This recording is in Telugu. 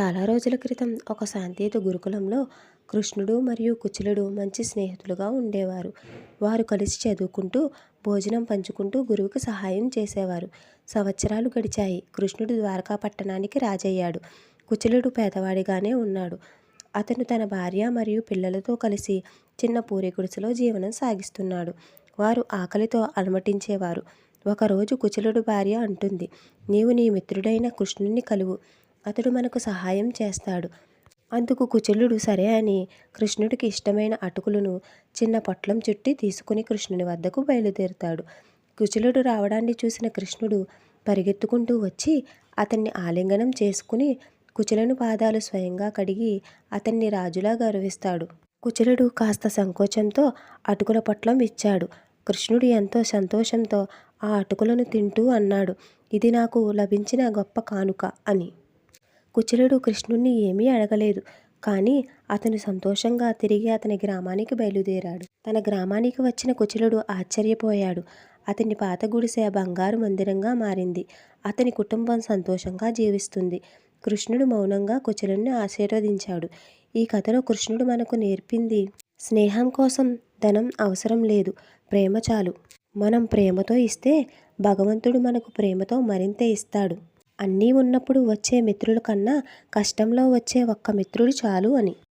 చాలా రోజుల క్రితం ఒక శాంతియుత గురుకులంలో కృష్ణుడు మరియు కుచిలుడు మంచి స్నేహితులుగా ఉండేవారు. వారు కలిసి చదువుకుంటూ భోజనం పంచుకుంటూ గురువుకి సహాయం చేసేవారు. సంవత్సరాలు గడిచాయి. కృష్ణుడు ద్వారకా పట్టణానికి రాజయ్యాడు. కుచిలుడు పేదవాడిగానే ఉన్నాడు. అతను తన భార్య మరియు పిల్లలతో కలిసి చిన్న పూరి గుడిసెలో జీవనం సాగిస్తున్నాడు. వారు ఆకలితో అలమటించేవారు. ఒకరోజు కుచిలుడు భార్య అంటుంది నీవు నీ మిత్రుడైన కృష్ణుని కలువు. అతడు మనకు సహాయం చేస్తాడు. అందుకు కుచలుడు సరే అని కృష్ణుడికి ఇష్టమైన అటుకులను చిన్న పొట్లం చుట్టి తీసుకుని కృష్ణుని వద్దకు బయలుదేరుతాడు. కుచలుడు రావడాన్ని చూసిన కృష్ణుడు పరిగెత్తుకుంటూ వచ్చి అతన్ని ఆలింగనం చేసుకుని కుచలను పాదాలు స్వయంగా కడిగి అతన్ని రాజులా గౌరవిస్తాడు. కుచలుడు కాస్త సంకోచంతో అటుకుల పొట్లం ఇచ్చాడు. కృష్ణుడు ఎంతో సంతోషంతో ఆ అటుకులను తింటూ అన్నాడు. ఇది నాకు లభించిన గొప్ప కానుక అని. కుచలుడు కృష్ణుణ్ణి ఏమీ అడగలేదు. కానీ అతను సంతోషంగా తిరిగి అతని గ్రామానికి బయలుదేరాడు. తన గ్రామానికి వచ్చిన కుచలుడు ఆశ్చర్యపోయాడు. అతని పాత గుడిసె బంగారు మందిరంగా మారింది. అతని కుటుంబం సంతోషంగా జీవిస్తుంది. కృష్ణుడు మౌనంగా కుచలుణ్ణి ఆశీర్వదించాడు. ఈ కథలో కృష్ణుడు మనకు నేర్పింది స్నేహం కోసం ధనం అవసరం లేదు. ప్రేమ చాలు. మనం ప్రేమతో ఇస్తే భగవంతుడు మనకు ప్రేమతో మరింత ఇస్తాడు. అన్నీ ఉన్నప్పుడు వచ్చే మిత్రుల కన్నా కష్టంలో వచ్చే ఒక్క మిత్రుడు చాలు అని.